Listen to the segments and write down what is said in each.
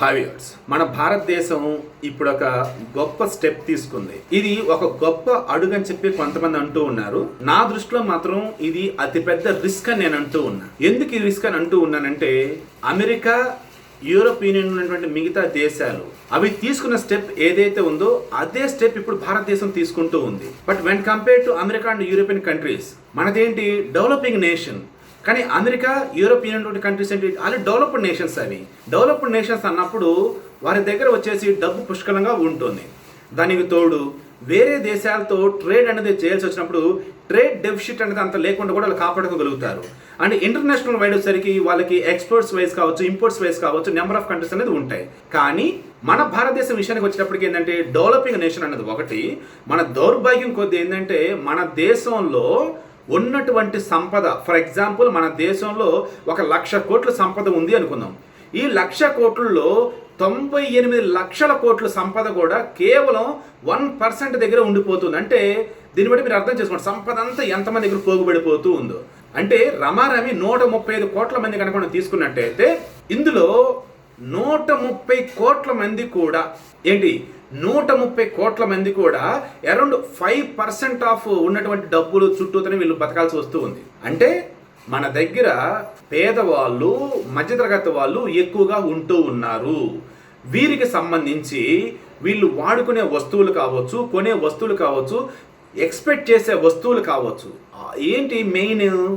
హావియర్స్ మన భారతదేశం ఇప్పుడు ఒక గొప్ప స్టెప్ తీసుకుంది. ఇది ఒక గొప్ప అడుగు అని చెప్పి కొంతమంది అంటూ ఉన్నారు. నా దృష్టిలో మాత్రం ఇది అతిపెద్ద రిస్క్ అని నేను అంటూ ఉన్నా. ఎందుకు ఈ రిస్క్ అని అంటూ ఉన్నానంటే అమెరికా యూరోప్ యూనియన్ ఉన్నటువంటి మిగతా దేశాలు అవి తీసుకున్న స్టెప్ ఏదైతే ఉందో అదే స్టెప్ ఇప్పుడు భారతదేశం తీసుకుంటూ ఉంది. But when compare to America and European countries మనదేంటి? Developing nation కానీ అమెరికా యూరోప్ యూనియన్ కంట్రీస్ ఏంటి? అలా డెవలప్డ్ నేషన్స్ అవి. డెవలప్డ్ నేషన్స్ అన్నప్పుడు వారి దగ్గర వచ్చేసి డబ్బు పుష్కలంగా ఉంటుంది. దానికి తోడు వేరే దేశాలతో ట్రేడ్ అనేది చేయాల్సి వచ్చినప్పుడు ట్రేడ్ డెఫిషిట్ అనేది అంత లేకుండా కూడా వాళ్ళు కాపాడుకోగలుగుతారు. అండ్ ఇంటర్నేషనల్ వైడ్ వచ్చేసరికి వాళ్ళకి ఎక్స్పోర్ట్స్ వైజ్ కావచ్చు ఇంపోర్ట్స్ వైజ్ కావచ్చు నెంబర్ ఆఫ్ కంట్రీస్ అనేది ఉంటాయి. కానీ మన భారతదేశం విషయానికి వచ్చేటప్పటికి ఏంటంటే డెవలపింగ్ నేషన్ అనేది ఒకటి. మన దౌర్భాగ్యం కొద్ది ఏంటంటే మన దేశంలో ఉన్నటువంటి సంపద ఫర్ ఎగ్జాంపుల్ మన దేశంలో ఒక లక్ష కోట్ల సంపద ఉంది అనుకుందాం. ఈ లక్ష కోట్లలో తొంభై ఎనిమిది లక్షల కోట్ల సంపద కూడా కేవలం వన్ పర్సెంట్ దగ్గర ఉండిపోతుంది. అంటే దీన్ని బట్టి మీరు అర్థం చేసుకోండి సంపద అంతా ఎంతమంది దగ్గర పోగుబడిపోతూ ఉందో. అంటే రమారమి నూట ముప్పై ఐదు కోట్ల మంది కనుక మనం తీసుకున్నట్టయితే ఇందులో నూట ముప్పై కోట్ల మంది కూడా ఏంటి? నూట ముప్పై కోట్ల మంది కూడా అరౌండ్ ఫైవ్ పర్సెంట్ ఆఫ్ ఉన్నటువంటి డబ్బులు చుట్టూతోనే వీళ్ళు బతకాల్సి వస్తూ ఉంది. అంటే మన దగ్గర పేదవాళ్ళు మధ్యతరగతి వాళ్ళు ఎక్కువగా ఉంటూ ఉన్నారు. వీరికి సంబంధించి వీళ్ళు వాడుకునే వస్తువులు కావచ్చు కొనే వస్తువులు కావచ్చు ఎక్స్పెక్ట్ చేసే వస్తువులు కావచ్చు. ఏంటి మెయిన్?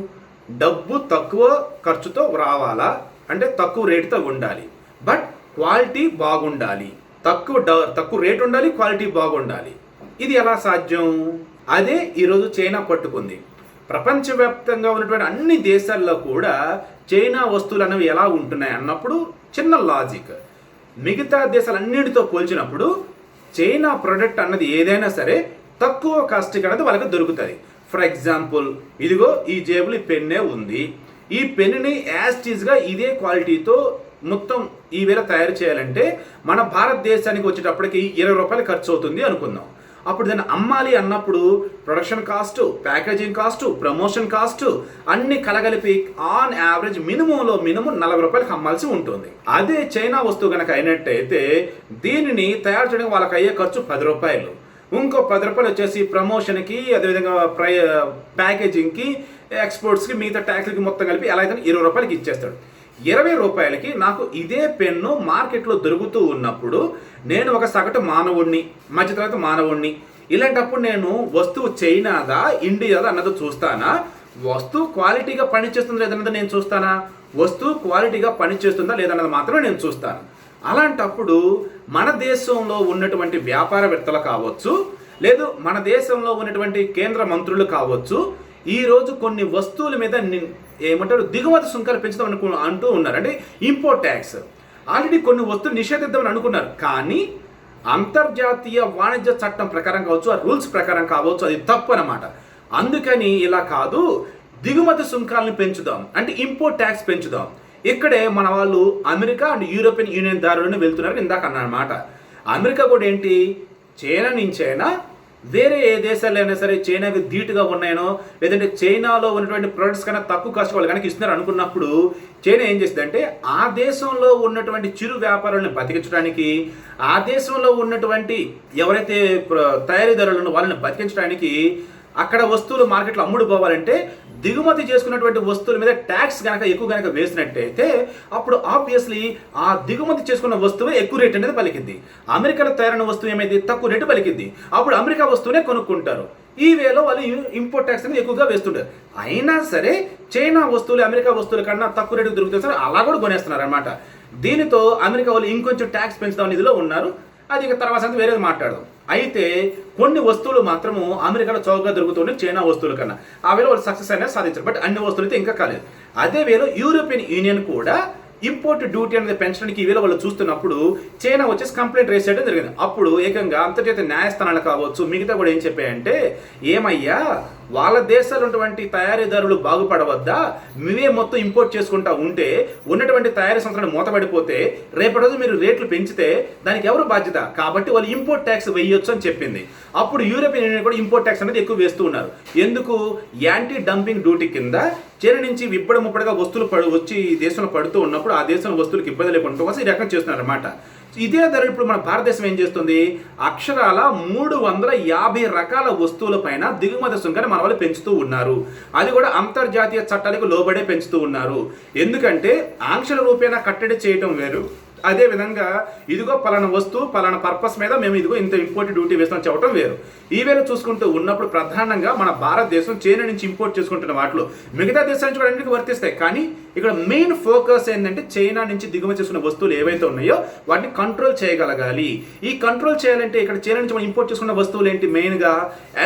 డబ్బు తక్కువ ఖర్చుతో రావాలా? అంటే తక్కువ రేటుతో ఉండాలి. బట్ క్వాలిటీ బాగుండాలి. తక్కువ తక్కువ రేట్ ఉండాలి క్వాలిటీ బాగుండాలి. ఇది ఎలా సాధ్యం? అదే ఈరోజు చైనా పట్టుకుంది ప్రపంచవ్యాప్తంగా ఉన్నటువంటి అన్ని దేశాల్లో కూడా చైనా వస్తువులు అనేవి ఎలా ఉంటున్నాయి అన్నప్పుడు చిన్న లాజిక్ మిగతా దేశాలన్నిటితో పోల్చినప్పుడు చైనా ప్రొడక్ట్ అన్నది ఏదైనా సరే తక్కువ కాస్ట్కి అనేది వాళ్ళకి దొరుకుతుంది. ఫర్ ఎగ్జాంపుల్ ఇదిగో ఈ జేబులు ఈ పెన్నే ఉంది. ఈ పెన్నుని యాస్టీస్గా ఇదే క్వాలిటీతో మొత్తం ఈ వేళ తయారు చేయాలంటే మన భారతదేశానికి వచ్చేటప్పటికి ఇరవై రూపాయలు ఖర్చు అవుతుంది అనుకుందాం. అప్పుడు దాన్ని అమ్మాలి అన్నప్పుడు production cost packaging cost promotion cost అన్ని కలగలిపి ఆన్ యావరేజ్ మినిమంలో మినిమం నలభై రూపాయలకి అమ్మాల్సి ఉంటుంది. అదే చైనా వస్తువు కనుక అయినట్టయితే దీనిని తయారు చేయడానికి వాళ్ళకి అయ్యే ఖర్చు పది రూపాయలు. ఇంకో పది రూపాయలు వచ్చేసి ప్రమోషన్కి అదేవిధంగా ప్రై ప్యాకేజింగ్కి ఎక్స్పోర్ట్స్కి మిగతా ట్యాక్స్కి మొత్తం కలిపి ఎలా అయితే ఇరవై రూపాయలకి ఇచ్చేస్తాడు. ఇరవై రూపాయలకి నాకు ఇదే పెన్ను మార్కెట్లో దొరుకుతూ ఉన్నప్పుడు నేను ఒక సగటు మానవుణ్ణి మధ్యతరగతి మానవుణ్ణి. ఇలాంటప్పుడు నేను వస్తువు చైనాదా ఇండియాదా అన్నది చూస్తానా? వస్తువు క్వాలిటీగా పనిచేస్తుందా లేదన్నది నేను చూస్తానా? వస్తువు క్వాలిటీగా పనిచేస్తుందా లేదన్నది మాత్రమే నేను చూస్తాను. అలాంటప్పుడు మన దేశంలో ఉన్నటువంటి వ్యాపారవేత్తలు కావచ్చు లేదు మన దేశంలో ఉన్నటువంటి కేంద్ర మంత్రులు కావచ్చు ఈరోజు కొన్ని వస్తువుల మీద ఏమంటారు దిగుమతి సుంకాలు పెంచుదాం అనుకు అంటూ ఉన్నారు. అంటే ఇంపోర్ట్ ట్యాక్స్ ఆల్రెడీ కొన్ని వస్తువులు నిషేధిద్దామని అనుకున్నారు. కానీ అంతర్జాతీయ వాణిజ్య చట్టం ప్రకారం కావచ్చు ఆ రూల్స్ ప్రకారం కావచ్చు అది తప్పు అనమాట అందుకని ఇలా కాదు దిగుమతి సుంకాలను పెంచుదాం. అంటే ఇంపోర్ట్ ట్యాక్స్ పెంచుదాం. ఇక్కడే మన వాళ్ళు అమెరికా అండ్ యూరోపియన్ యూనియన్ దారులను వెళ్తున్నారు ఇందాక అన్నమాట. అమెరికా కూడా ఏంటి? చైనా నుంచైనా? వేరే ఏ దేశాలు అయినా సరే చైనాకి ధీటుగా ఉన్నాయనో లేదంటే చైనాలో ఉన్నటువంటి ప్రొడక్ట్స్ కన్నా తక్కువ కాస్ట్ వాళ్ళు కనుక ఇస్తున్నారు అనుకున్నప్పుడు చైనా ఏం చేస్తుందంటే ఆ దేశంలో ఉన్నటువంటి చిరు వ్యాపారాలను బతికించడానికి ఆ దేశంలో ఉన్నటువంటి ఎవరైతే తయారీదారులను వాళ్ళని బతికించడానికి అక్కడ వస్తువులు మార్కెట్లో అమ్ముడు పోవాలంటే దిగుమతి చేసుకున్నటువంటి వస్తువుల మీద ట్యాక్స్ కనుక ఎక్కువ కనుక వేసినట్టయితే అప్పుడు ఆబ్వియస్లీ ఆ దిగుమతి చేసుకున్న వస్తువు ఎక్కువ రేట్ అనేది పలికింది. అమెరికాలో తయారైన వస్తువు ఏమైంది? తక్కువ రేటు పలికింది. అప్పుడు అమెరికా వస్తువునే కొనుక్కుంటారు. ఈ వేలో వాళ్ళు ఇంపోర్ట్ ట్యాక్స్ అనేది ఎక్కువగా వేస్తుంటారు. అయినా సరే చైనా వస్తువులు అమెరికా వస్తువుల కన్నా తక్కువ రేటుకు దొరుకుతాయి. సార్ అలా కూడా కొనేస్తున్నారు అనమాట దీనితో అమెరికా వాళ్ళు ఇంకొంచెం ట్యాక్స్ పెంచుదాం ఇదిలో ఉన్నారు. అది ఇక తర్వాత సంగతి వేరేది మాట్లాడదాం. అయితే కొన్ని వస్తువులు మాత్రము అమెరికాలో చౌకగా దొరుకుతుంది చైనా వస్తువుల కన్నా. ఆ వేళ వాళ్ళు సక్సెస్ అనేది సాధించారు. బట్ అన్ని వస్తువులు అయితే ఇంకా కాలేదు. అదే వేళ యూరోపియన్ యూనియన్ కూడా ఇంపోర్ట్ డ్యూటీ అనేది పెంచడానికి వీళ్ళ వాళ్ళు చూస్తున్నప్పుడు చైనా వచ్చేసి కంప్లైంట్ రేస్ చేయడం జరిగింది. అప్పుడు ఏకంగా అంతర్జాతీయ న్యాయస్థానాలు కావచ్చు మిగతా కూడా ఏం చెప్పాయంటే ఏమయ్యా వాళ్ళ దేశాలు ఉన్నటువంటి తయారీదారులు బాగుపడవద్దా? మేమే మొత్తం ఇంపోర్ట్ చేసుకుంటా ఉంటే ఉన్నటువంటి తయారీ సంస్థలు మూతపడిపోతే రేపటి రోజు మీరు రేట్లు పెంచితే దానికి ఎవరు బాధ్యత? కాబట్టి వాళ్ళు ఇంపోర్ట్ ట్యాక్స్ వేయొచ్చు అని చెప్పింది. అప్పుడు యూరోపియన్ యూనియన్ కూడా ఇంపోర్ట్ ట్యాక్స్ అనేది ఎక్కువ వేస్తూ ఉన్నారు. ఎందుకు? యాంటీ డంపింగ్ డ్యూటీ కింద చైనా నుంచి విప్పడ ముప్పటిగా వస్తువులు పడు వచ్చి ఈ దేశంలో పడుతూ ఉన్నప్పుడు ఆ దేశంలో వస్తువులకు ఇబ్బంది లేకుండా కోసం ఈ రకం చేస్తున్నారు అనమాట ఇదే ధర ఇప్పుడు మన భారతదేశం ఏం చేస్తుంది? అక్షరాల మూడు వందల యాభై రకాల వస్తువుల పైన దిగుమతి సుంకాన్ని మన వాళ్ళు పెంచుతూ ఉన్నారు. అది కూడా అంతర్జాతీయ చట్టాలకు లోబడే పెంచుతూ ఉన్నారు. ఎందుకంటే ఆంక్షల రూపేణా కట్టడి చేయటం వేరు. అదే విధంగా ఇదిగో పలానా వస్తువు పలానా పర్పస్ మీద మేము ఇదిగో ఇంత ఇంపోర్ట్ డ్యూటీ వేస్తాం చెప్పడం వేరు. ఈ వేళ చూసుకుంటూ ఉన్నప్పుడు ప్రధానంగా మన భారతదేశం చైనా నుంచి ఇంపోర్ట్ చేసుకుంటున్న వాటిలో మిగతా దేశాల నుంచి కూడా అన్నిటికీ వర్తిస్తాయి. కానీ ఇక్కడ మెయిన్ ఫోకస్ ఏంటంటే చైనా నుంచి దిగుమతి చేసుకున్న వస్తువులు ఏవైతే ఉన్నాయో వాటిని కంట్రోల్ చేయగలగాలి. ఈ కంట్రోల్ చేయాలంటే ఇక్కడ చైనా నుంచి మనం ఇంపోర్ట్ చేసుకున్న వస్తువులు ఏంటి? మెయిన్గా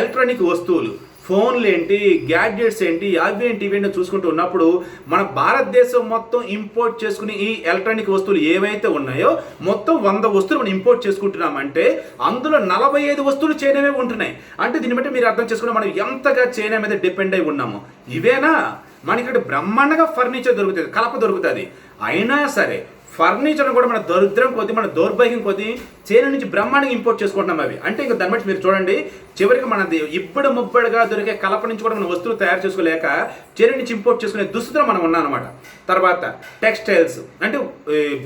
ఎలక్ట్రానిక్ వస్తువులు. ఫోన్లు ఏంటి గ్యాడ్జెట్స్ ఏంటి అవి ఏంటి ఇవి చూసుకుంటూ ఉన్నప్పుడు మన భారతదేశం మొత్తం ఇంపోర్ట్ చేసుకునే ఈ ఎలక్ట్రానిక్ వస్తువులు ఏవైతే ఉన్నాయో మొత్తం వంద వస్తువులు మనం ఇంపోర్ట్ చేసుకుంటున్నామంటే అందులో నలభై ఐదు వస్తువులు చైనావే ఉంటున్నాయి. అంటే దీన్ని బట్టి మీరు అర్థం చేసుకున్న మనం ఎంతగా చైనా మీద డిపెండ్ అయి ఉన్నాము. ఇవేనా? మనకి ఇక్కడ బ్రహ్మాండంగా ఫర్నిచర్ దొరుకుతుంది కలప దొరుకుతుంది. అయినా సరే ఫర్నిచర్ కూడా మన దరిద్రం కొద్ది మన దౌర్భాగ్యం కొద్ది చైనా నుంచి బ్రహ్మాండంగా ఇంపోర్ట్ చేసుకుంటున్నాం అవి. అంటే ఇంకా దాన్ని బట్టి మీరు చూడండి చివరికి మనది ఇప్పుడు ముబ్బడిగా దొరికే కలప నుంచి కూడా మన వస్తువులు తయారు చేసుకోలేక చైనా నుంచి ఇంపోర్ట్ చేసుకునే దుస్థితిలో మనం ఉన్నాం అనమాట తర్వాత టెక్స్టైల్స్ అంటే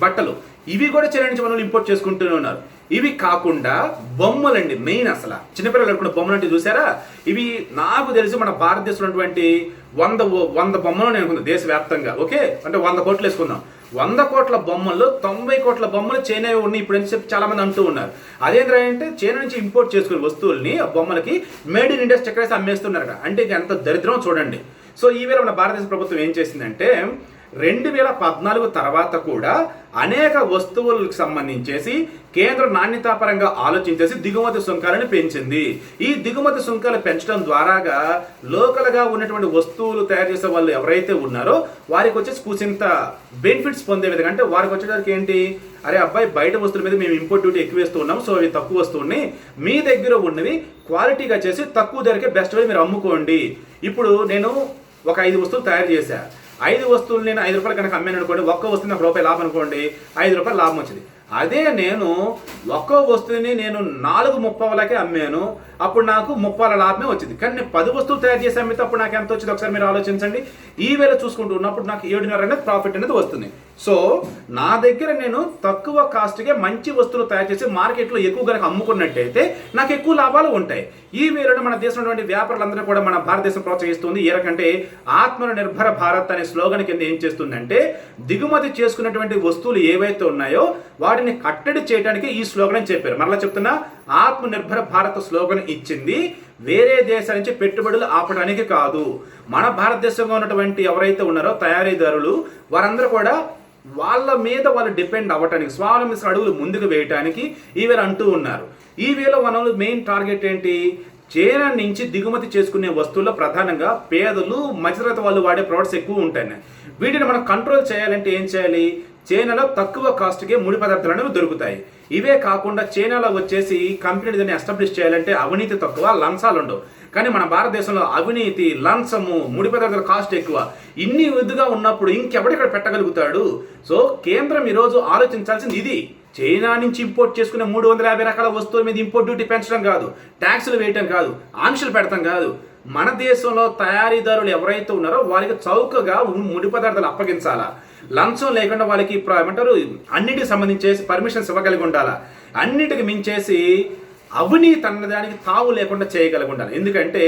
బట్టలు ఇవి కూడా చైనా నుంచి మనం ఇంపోర్ట్ చేసుకుంటూనే ఉన్నారు. ఇవి కాకుండా బొమ్మలండి మెయిన్ అసలు. చిన్నపిల్లలు అనుకున్న బొమ్మలు అంటే చూసారా? ఇవి నాకు తెలిసి మన భారతదేశంలో ఉన్నటువంటి వంద వంద బొమ్మలు నేను దేశవ్యాప్తంగా. ఓకే? అంటే వంద కోట్లు వేసుకుందాం. వంద కోట్ల బొమ్మలు తొంభై కోట్ల బొమ్మలు చైనా ఉన్నాయి. ఇప్పుడు అని చెప్పి చాలా మంది అంటూ ఉన్నారు. అదేంద్రా అంటే చైనా నుంచి ఇంపోర్ట్ చేసుకునే వస్తువుల్ని ఆ బొమ్మలకి మేడ్ ఇన్ ఇండియా స్టిక్కర్స్ అమ్మేస్తున్నారట. అంటే ఇక ఎంత దరిద్రం చూడండి. సో ఈ వేళ మన భారతదేశ ప్రభుత్వం ఏం చేసిందంటే రెండు వేల పద్నాలుగు తర్వాత కూడా అనేక వస్తువులకు సంబంధించేసి కేంద్ర నాణ్యతాపరంగా ఆలోచించేసి దిగుమతి సుంకాలను పెంచింది. ఈ దిగుమతి సుంకాలు పెంచడం ద్వారాగా లోకల్గా ఉన్నటువంటి వస్తువులు తయారు చేసే వాళ్ళు ఎవరైతే ఉన్నారో వారికి వచ్చేసి కూసింత బెనిఫిట్స్ పొందే విధంగా అంటే వారికి వచ్చేసరికి ఏంటి? అరే అబ్బాయి బయట వస్తువుల మీద మేము ఇంపోర్ట్ డ్యూటీ ఎక్కువ వేస్తూ ఉన్నాం సో అవి తక్కువ వస్తువుని మీ దగ్గర ఉన్నవి క్వాలిటీగా చేసి తక్కువ ధరకే బెస్ట్ వే మీరు అమ్ముకోండి. ఇప్పుడు నేను ఒక ఐదు వస్తువులు తయారు చేశాను ఐదు వస్తువులు నేను ఐదు రూపాయలు కనుక అమ్మాను అనుకోండి ఒక్క వస్తువు నాకు రూపాయి లాభం అనుకోండి ఐదు రూపాయలు లాభం వచ్చింది. అదే నేను ఒక్కో వస్తువుని నేను నాలుగు ముప్పావలకే అమ్మాను. అప్పుడు నాకు ముప్పాల లాభమే వచ్చింది. కానీ నేను పది వస్తువులు తయారు చేసి అమ్మితే అప్పుడు నాకు ఎంత వచ్చింది? ఒకసారి మీరు ఆలోచించండి. ఈ వేళ చూసుకుంటూ ఉన్నప్పుడు నాకు ఏడున్నర అనేది ప్రాఫిట్ అనేది వస్తుంది. సో నా దగ్గర నేను తక్కువ కాస్ట్గా మంచి వస్తువులు తయారు చేసి మార్కెట్లో ఎక్కువ కనుక అమ్ముకున్నట్టయితే నాకు ఎక్కువ లాభాలు ఉంటాయి. ఈ వేళలో మన దేశంలోని వ్యాపారులందరూ కూడా మన భారతదేశం ప్రోత్సహిస్తుంది. ఏ రకంటే భారత్ అనే స్లోగన్ కింద ఏం చేస్తుందంటే దిగుమతి చేసుకున్నటువంటి వస్తువులు ఏవైతే ఉన్నాయో వాటి వారిని కట్టడి చేయడానికి ఈ స్లోగన్ చెప్పారు. మరలా చెప్తున్నా ఆత్మనిర్భర భారత భారత్ స్లోగన్ ఇచ్చింది. వేరే దేశాల నుంచి పెట్టుబడులు ఆపడానికి కాదు. మన భారతదేశంలో ఉన్నటువంటి ఎవరైతే ఉన్నారో తయారీదారులు వారందరూ కూడా వాళ్ళ మీద వాళ్ళు డిపెండ్ అవ్వటానికి స్వావలంబి అడుగులు ముందుకు వేయటానికి ఈవేళ అంటూ ఉన్నారు. ఈ వేళ మెయిన్ టార్గెట్ ఏంటి? చైనా నుంచి దిగుమతి చేసుకునే వస్తువుల్లో ప్రధానంగా పేదలు మధ్యతరగతి వాళ్ళు వాడే ప్రొడక్ట్స్ ఎక్కువ ఉంటాయి. వీటిని మనం కంట్రోల్ చేయాలంటే ఏం చేయాలి? చైనాలో తక్కువ కాస్ట్కే ముడి పదార్థాలు అనేవి దొరుకుతాయి. ఇవే కాకుండా చైనాలో వచ్చేసి కంపెనీ దాన్ని ఎస్టాబ్లిష్ చేయాలంటే అవినీతి తక్కువ లంచాలు ఉండవు. కానీ మన భారతదేశంలో అవినీతి లంచము ముడి పదార్థాల కాస్ట్ ఎక్కువ. ఇన్ని విధుగా ఉన్నప్పుడు ఇంకెవడు ఇక్కడ పెట్టగలుగుతాడు? సో కేంద్రం ఈరోజు ఆలోచించాల్సింది ఇది. చైనా నుంచి ఇంపోర్ట్ చేసుకునే మూడు వందల యాభై రకాల వస్తువుల మీద ఇంపోర్ట్ డ్యూటీ పెంచడం కాదు ట్యాక్సులు వేయటం కాదు ఆంక్షలు పెడతాం కాదు. మన దేశంలో తయారీదారులు ఎవరైతే ఉన్నారో వారికి చౌకగా ముడి పదార్థాలు అప్పగించాలా? లంచం లేకుండా వాళ్ళకి ఏమంటారు? అన్నిటికి సంబంధించేసి పర్మిషన్స్ ఇవ్వగలిగి ఉండాలా? అన్నిటికి మించేసి అవినీతి అన్నదానికి తావు లేకుండా చేయగలిగి ఉండాలి. ఎందుకంటే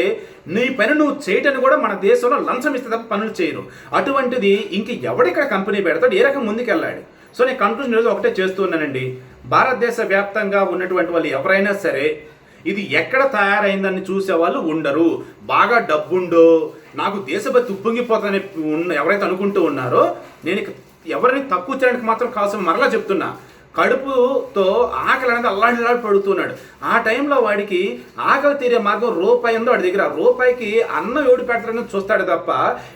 నీ పని నువ్వు చేయటాన్ని కూడా మన దేశంలో లంచం ఇస్తే తప్ప పనులు చేయరు. అటువంటిది ఇంక ఎవడిక్కడ కంపెనీ పెడతాడు? ఏ రకం ముందుకెళ్ళాడు? సో నేను కంక్లూజన్ రోజు ఒకటే చేస్తున్నానండి భారతదేశ వ్యాప్తంగా ఉన్నటువంటి వాళ్ళు ఎవరైనా సరే ఇది ఎక్కడ తయారైందని చూసే వాళ్ళు ఉండరు. బాగా డబ్బుండో నాకు దేశభక్తి ఉప్పొంగిపోతుందని ఉన్న ఎవరైతే అనుకుంటూ ఉన్నారో నేను ఎవరిని తక్కువ చేయడానికి మాత్రం కావాల్సిన మరలా చెప్తున్నా. కడుపుతో ఆకలి అనేది అల్లాడిలాడి పడుతున్నాడు. ఆ టైంలో వాడికి ఆకలి తీరే మార్గం రూపాయి ఉందో వాడి దగ్గర. రూపాయికి అన్నం ఎవడు పెడతారని చూస్తాడు తప్ప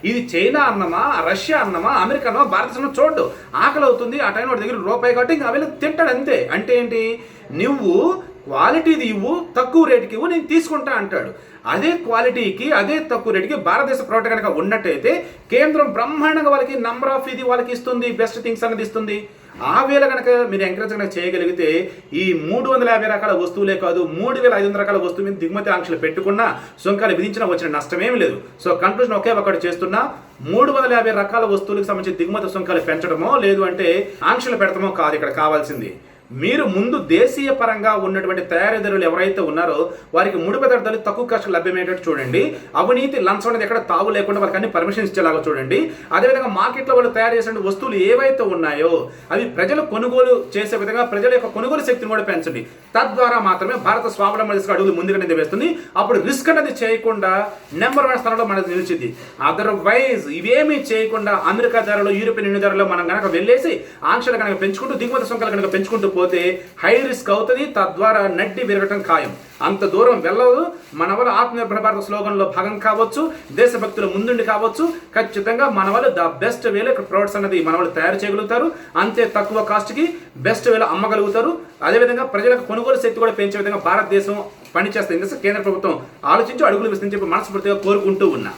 ఇది చైనా అన్నమా రష్యా అన్నమా అమెరికా అన్నమా భారతదేశం చూడు ఆకలి అవుతుంది ఆ టైంలో వాడి దగ్గర రూపాయి కాబట్టి ఇంకా అవి తింటాడు అంతే. అంటే ఏంటి? నువ్వు క్వాలిటీది ఇవ్వు తక్కువ రేటుకి ఇవ్వు నేను తీసుకుంటా అంటాడు. అదే క్వాలిటీకి అదే తక్కువ రేటుకి భారతదేశ ప్రోడక్ట్ కనుక ఉన్నట్టయితే కేంద్రం బ్రహ్మాండంగా వాళ్ళకి నంబర్ ఆఫ్ ఇది వాళ్ళకి ఇస్తుంది బెస్ట్ థింగ్స్ అనేది ఇస్తుంది. ఆ వేళ కనుక మీరు ఎంకరేజ్ కనుక చేయగలిగితే ఈ మూడు వందల యాభై రకాల వస్తువులే కాదు మూడు వేల ఐదు వందల రకాల వస్తువు మీద దిగుమతి ఆంక్షలు పెట్టుకున్నా సుంకాలు విధించినా వచ్చిన నష్టమేమి లేదు. సో కన్క్లూజన్ ఒకే ఒకటి చేస్తున్నా మూడు వందల యాభై రకాల వస్తువులకు సంబంధించి దిగుమతి సుంకాలు పెంచడమో లేదు అంటే ఆంక్షలు పెడతామో కాదు ఇక్కడ కావాల్సింది. మీరు ముందు దేశీయ పరంగా ఉన్నటువంటి తయారీదారులు ఎవరైతే ఉన్నారో వారికి ముడి పదార్థాలు తక్కువ ఖర్చు లభ్యమయ్యేటట్టు చూడండి. అవినీతి లంచం అనేది ఎక్కడ తావు లేకుండా వాళ్ళకి అన్ని పర్మిషన్ ఇచ్చేలాగా చూడండి. అదేవిధంగా మార్కెట్లో వాళ్ళు తయారు చేసిన వస్తువులు ఏవైతే ఉన్నాయో అవి ప్రజలు కొనుగోలు చేసే విధంగా ప్రజల యొక్క కొనుగోలు శక్తిని కూడా పెంచండి. తద్వారా మాత్రమే భారత స్వావలంబన దిశగా అడుగులు ముందుగానే వేస్తుంది. అప్పుడు రిస్క్ అనేది చేయకుండా నెంబర్ వన్ స్థానంలో మనది నిలిచింది. అదర్వైజ్ ఇవేమీ చేయకుండా అమెరికా ధరలు యూరోపియన్ యూనియన్ ధరలో మనం కనుక వెళ్ళేసి ఆంక్షలు కనుక పెంచుకుంటూ దిగుమతి సుంకాలు కనుక పెంచుకుంటూ పోతే హై రిస్క్ అవుతుంది తద్వారా నడ్డి విరగటం ఖాయం. అంత దూరం వెళ్ళదు మన వల్ల ఆత్మనిర్భర భారత స్లోగన్లో భాగం కావచ్చు దేశభక్తులు ముందుండి కావచ్చు ఖచ్చితంగా మన వాళ్ళు ద బెస్ట్ వేలో ఇక్కడ ప్రొడక్ట్స్ అనేది మన వాళ్ళు తయారు చేయగలుగుతారు. అంతే తక్కువ కాస్ట్కి బెస్ట్ వేలో అమ్మగలుగుతారు. అదేవిధంగా ప్రజలకు కొనుగోలు శక్తి కూడా పెంచే విధంగా భారతదేశం పనిచేస్తుంది. కేంద్ర ప్రభుత్వం ఆలోచించి అడుగులు వేస్తుందని చెప్పి మనస్ఫూర్తిగా కోరుకుంటూ ఉన్నా.